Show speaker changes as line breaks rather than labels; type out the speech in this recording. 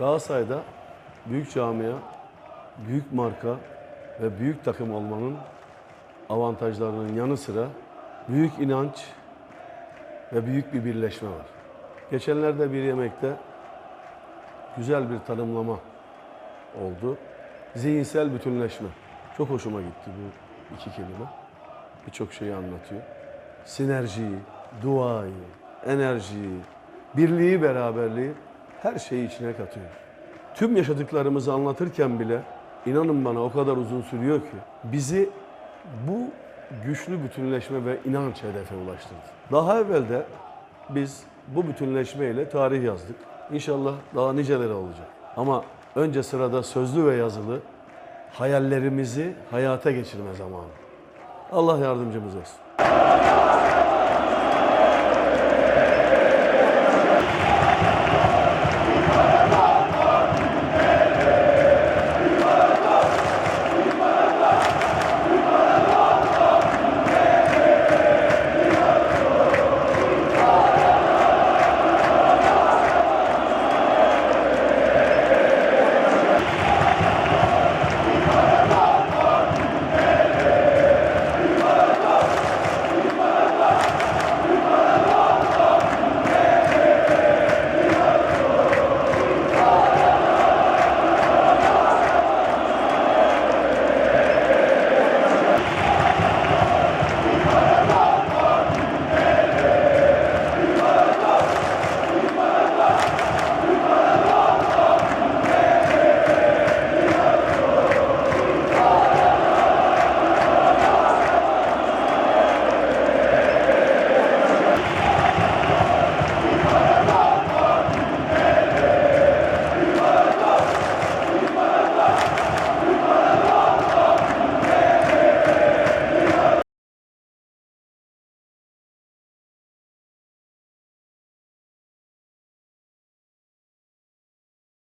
Galatasaray'da büyük camia, büyük marka ve büyük takım olmanın avantajlarının yanı sıra büyük inanç ve büyük bir birleşme var. Geçenlerde bir yemekte güzel bir tanımlama oldu. Zihinsel bütünleşme. Çok hoşuma gitti bu iki kelime. Birçok şeyi anlatıyor. Sinerjiyi, duayı, enerjiyi, birliği, beraberliği her şeyi içine katıyor. Tüm yaşadıklarımızı anlatırken bile inanın bana o kadar uzun sürüyor ki bizi bu güçlü bütünleşme ve inanç hedefe ulaştırdı. Daha evvel de biz bu bütünleşmeyle tarih yazdık. İnşallah daha niceleri olacak. Ama önce sırada sözlü ve yazılı hayallerimizi hayata geçirme zamanı. Allah yardımcımız olsun.